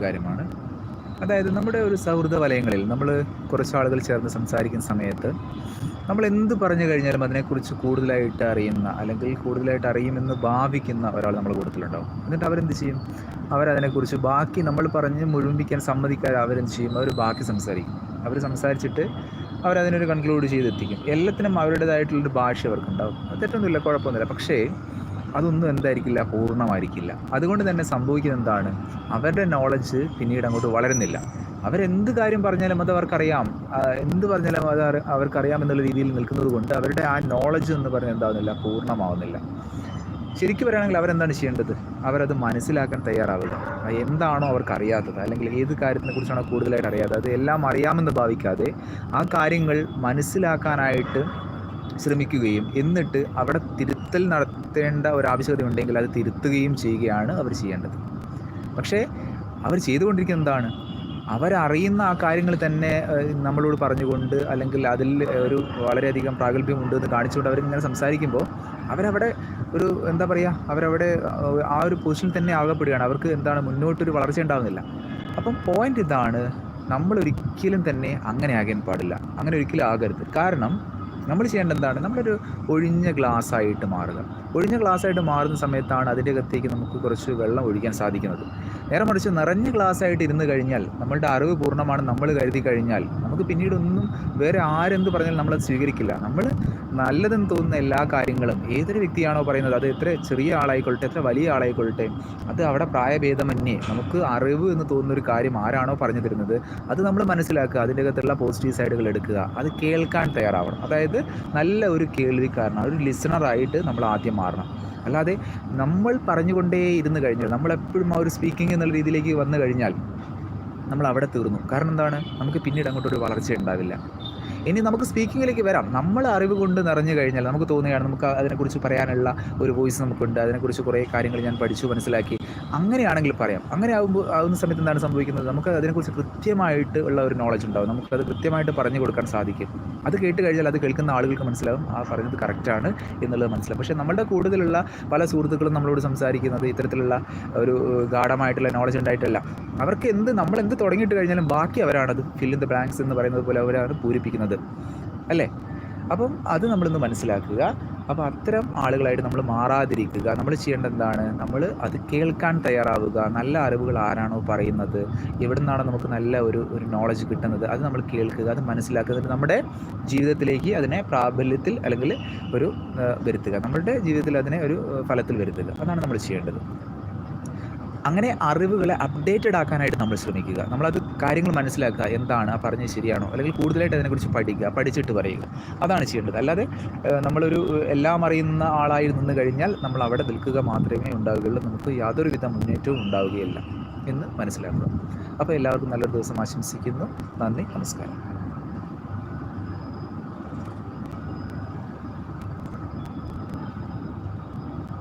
കാര്യമാണ്. അതായത് നമ്മുടെ ഒരു സൗഹൃദ വലയങ്ങളിൽ നമ്മൾ കുറച്ച് ആളുകൾ ചേർന്ന് സംസാരിക്കുന്ന സമയത്ത് നമ്മൾ എന്ത് പറഞ്ഞു കഴിഞ്ഞാലും അതിനെക്കുറിച്ച് കൂടുതലായിട്ട് അറിയുന്ന അല്ലെങ്കിൽ കൂടുതലായിട്ട് അറിയുമെന്ന് ഭാവിക്കുന്ന ഒരാൾ നമ്മൾ കൂട്ടത്തിലുണ്ടാവും. എന്നിട്ട് അവരെന്ത് ചെയ്യും? അവരതിനെക്കുറിച്ച് ബാക്കി നമ്മൾ പറഞ്ഞ് മുഴുമ്പിക്കാൻ സമ്മതിക്കാതെ അവരെന്ത് ചെയ്യും? അവർ ബാക്കി സംസാരിക്കും. അവർ സംസാരിച്ചിട്ട് അവരതിനൊരു കൺക്ലൂഡ് ചെയ്തെത്തിക്കും. എല്ലാത്തിനും അവരുടേതായിട്ടുള്ളൊരു ഭാഷ അവർക്കുണ്ടാവും. അത് തെറ്റൊന്നുമില്ല കുഴപ്പമൊന്നുമില്ല. പക്ഷേ അതൊന്നും എന്തായിരിക്കില്ല പൂർണമായിരിക്കില്ല. അതുകൊണ്ട് തന്നെ സംഭവിക്കുന്നത് എന്താണ് അവരുടെ നോളജ് പിന്നീട് അങ്ങോട്ട് വളരുന്നില്ല. അവരെന്ത് കാര്യം പറഞ്ഞാലും അത് അവർക്കറിയാം. എന്ത് പറഞ്ഞാലും അത് അവർക്കറിയാം എന്നുള്ള രീതിയിൽ നിൽക്കുന്നത് കൊണ്ട് അവരുടെ ആ നോളജ് എന്ന് പറഞ്ഞാൽ എന്താവുന്നില്ല പൂർണമാവുന്നില്ല. ശരിക്കും പറയുകയാണെങ്കിൽ അവരെന്താണ് ചെയ്യേണ്ടത്? അവരത് മനസ്സിലാക്കാൻ തയ്യാറാവുക. എന്താണോ അവർക്ക് അറിയാത്തത് അല്ലെങ്കിൽ ഏത് കാര്യത്തിനെ കുറിച്ചാണോ കൂടുതലായിട്ട് അറിയാത്തത്. അത് എല്ലാം അറിയാമെന്ന് ഭാവിക്കാതെ ആ കാര്യങ്ങൾ മനസ്സിലാക്കാനായിട്ട് ശ്രമിക്കുകയും എന്നിട്ട് അവിടെ തിരുത്തൽ നടത്തേണ്ട ഒരു ആവശ്യകത ഉണ്ടെങ്കിൽ അത് തിരുത്തുകയും ചെയ്യുകയാണ് അവർ ചെയ്യേണ്ടത്. പക്ഷേ അവർ ചെയ്തുകൊണ്ടിരിക്കുന്നത് എന്താണ്? അവരറിയുന്ന ആ കാര്യങ്ങൾ തന്നെ നമ്മളോട് പറഞ്ഞുകൊണ്ട് അല്ലെങ്കിൽ അതിൽ ഒരു വളരെയധികം പ്രാഗൽഭ്യമുണ്ട് എന്ന് കാണിച്ചുകൊണ്ട് അവരിങ്ങനെ സംസാരിക്കുമ്പോൾ അവരവിടെ ഒരു എന്താ പറയുക അവരവിടെ ആ ഒരു പൊസിഷനിൽ തന്നെ ആകപ്പെടുകയാണ്. അവർക്ക് എന്താണ് മുന്നോട്ടൊരു വളർച്ച ഉണ്ടാകുന്നില്ല അപ്പം പോയിന്റ് ഇതാണ് നമ്മൾ ഒരിക്കലും തന്നെ അങ്ങനെ ആകാൻ പാടില്ല. അങ്ങനെ ഒരിക്കലും ആകരുത്. കാരണം നമ്മൾ ചെയ്യേണ്ടത് എന്താണ് നമ്മളൊരു ഒഴിഞ്ഞ ഗ്ലാസ് ആയിട്ട് മാറുക. ഒഴിഞ്ഞ ഗ്ലാസ് ആയിട്ട് മാറുന്ന സമയത്താണ് അതിന്റെ അകത്തേക്ക് നമുക്ക് കുറച്ച് വെള്ളം ഒഴിക്കാൻ സാധിക്കുന്നത്. നേരെ മറിച്ച് നിറഞ്ഞ ഗ്ലാസ് ആയിട്ട് ഇരുന്ന് കഴിഞ്ഞാൽ നമ്മളുടെ അറിവ് പൂർണമാണ് നമ്മൾ കരുതി കഴിഞ്ഞാൽ നമുക്ക് പിന്നീട് ഒന്നും വേറെ ആരെന്ത് പറഞ്ഞാലും നമ്മളത് സ്വീകരിക്കില്ല. നമ്മൾ നല്ലതെന്ന് തോന്നുന്ന എല്ലാ കാര്യങ്ങളും ഏതൊരു വ്യക്തിയാണോ പറയുന്നത് അത് എത്ര ചെറിയ ആളായിക്കൊള്ളട്ടെ എത്ര വലിയ ആളായിക്കൊള്ളട്ടെ അത് അവിടെ പ്രായഭേദമന്യേ നമുക്ക് അറിവ് എന്ന് തോന്നുന്ന ഒരു കാര്യം ആരാണോ പറഞ്ഞു തരുന്നത് അത് നമ്മൾ മനസ്സിലാക്കുക അതിന്റെ അകത്തുള്ള പോസിറ്റീവ് സൈഡുകൾ എടുക്കുക അത് കേൾക്കാൻ തയ്യാറാവണം. അതായത് നല്ല ഒരു കേൾവിക്കാരനാണ് ഒരു ലിസണറായിട്ട് നമ്മൾ ആദ്യം മാറണം. അല്ലാതെ നമ്മൾ പറഞ്ഞുകൊണ്ടേ ഇരുന്ന് കഴിഞ്ഞാൽ നമ്മളെപ്പോഴും ആ ഒരു സ്പീക്കിംഗ് എന്നുള്ള രീതിയിലേക്ക് വന്നു കഴിഞ്ഞാൽ നമ്മൾ അവിടെ തീർന്നു. കാരണം എന്താണ്? നമുക്ക് പിന്നീട് അങ്ങോട്ടൊരു വളർച്ച ഉണ്ടാവില്ല. ഇനി നമുക്ക് സ്പീക്കിങ്ങിലേക്ക് വരാം. നമ്മൾ അറിവ് കൊണ്ട് നിറഞ്ഞു കഴിഞ്ഞാൽ നമുക്ക് തോന്നുകയാണ് നമുക്ക് അതിനെക്കുറിച്ച് പറയാനുള്ള ഒരു വോയിസ് നമുക്കുണ്ട്. അതിനെക്കുറിച്ച് കുറേ കാര്യങ്ങൾ ഞാൻ പഠിച്ചു മനസ്സിലാക്കി. അങ്ങനെയാണെങ്കിൽ പറയാം. അങ്ങനെ ആകുമ്പോൾ ആകുന്ന സമയത്ത് എന്താണ് സംഭവിക്കുന്നത്? നമുക്ക് അതിനെക്കുറിച്ച് കൃത്യമായിട്ട് ഉള്ള ഒരു നോളജ് ഉണ്ടാവും. നമുക്കത് കൃത്യമായിട്ട് പറഞ്ഞു കൊടുക്കാൻ സാധിക്കും. അത് കേട്ട് കഴിഞ്ഞാൽ അത് കേൾക്കുന്ന ആളുകൾക്ക് മനസ്സിലാവും. ആ പറഞ്ഞത് കറക്റ്റാണ് എന്നുള്ളത് മനസ്സിലാവും. പക്ഷേ നമ്മുടെ കൂടുതലുള്ള പല സുഹൃത്തുക്കളും നമ്മളോട് സംസാരിക്കുന്നത് ഇത്തരത്തിലുള്ള ഒരു ഗാഠമായിട്ടുള്ള നോളജ് ഉണ്ടായിട്ടല്ല. അവർക്ക് എന്ത് നമ്മൾ എന്ത് തുടങ്ങിയിട്ട് കഴിഞ്ഞാലും ബാക്കി അവരാണത്. ഫിൽ ഇൻ ദ ബ്ലാങ്ക്സ് എന്ന് പറയുന്നത് പോലെ അവരാണ് പൂരിപ്പിക്കുന്നത്. അല്ലേ? അപ്പം അത് നമ്മളിന്ന് മനസ്സിലാക്കുക. അപ്പോൾ അത്തരം ആളുകളായിട്ട് നമ്മൾ മാറാതിരിക്കുക. നമ്മൾ ചെയ്യേണ്ട എന്താണ് നമ്മൾ അത് കേൾക്കാൻ തയ്യാറാവുക. നല്ല അറിവുകൾ ആരാണോ പറയുന്നത്? എവിടെ നിന്നാണ് നമുക്ക് നല്ല ഒരു ഒരു നോളജ് കിട്ടുന്നത്? അത് നമ്മൾ കേൾക്കുക അത് മനസ്സിലാക്കുക. നമ്മുടെ ജീവിതത്തിലേക്ക് അതിനെ പ്രാബല്യത്തിൽ അല്ലെങ്കിൽ ഒരു വരുത്തുക. നമ്മളുടെ ജീവിതത്തിൽ അതിനെ ഒരു ഫലത്തിൽ വരുത്തുക. അതാണ് നമ്മൾ ചെയ്യേണ്ടത്. അങ്ങനെ അറിവുകളെ അപ്ഡേറ്റഡ് ആക്കാനായിട്ട് നമ്മൾ ശ്രമിക്കുക. നമ്മളത് കാര്യങ്ങൾ മനസ്സിലാക്കുക. എന്താണ് ആ ശരിയാണോ? അല്ലെങ്കിൽ കൂടുതലായിട്ട് അതിനെക്കുറിച്ച് പഠിക്കുക പഠിച്ചിട്ട് പറയുക. അതാണ് ചെയ്യേണ്ടത്. അല്ലാതെ നമ്മളൊരു എല്ലാം അറിയുന്ന ആളായി നിന്ന് കഴിഞ്ഞാൽ നമ്മൾ അവിടെ നിൽക്കുക മാത്രമേ ഉണ്ടാവുകയുള്ളൂ. നമുക്ക് യാതൊരുവിധ മുന്നേറ്റവും ഉണ്ടാവുകയില്ല എന്ന് മനസ്സിലാക്കുക. അപ്പോൾ എല്ലാവർക്കും നല്ലൊരു ദിവസം ആശംസിക്കുന്നു. നന്ദി നമസ്കാരം.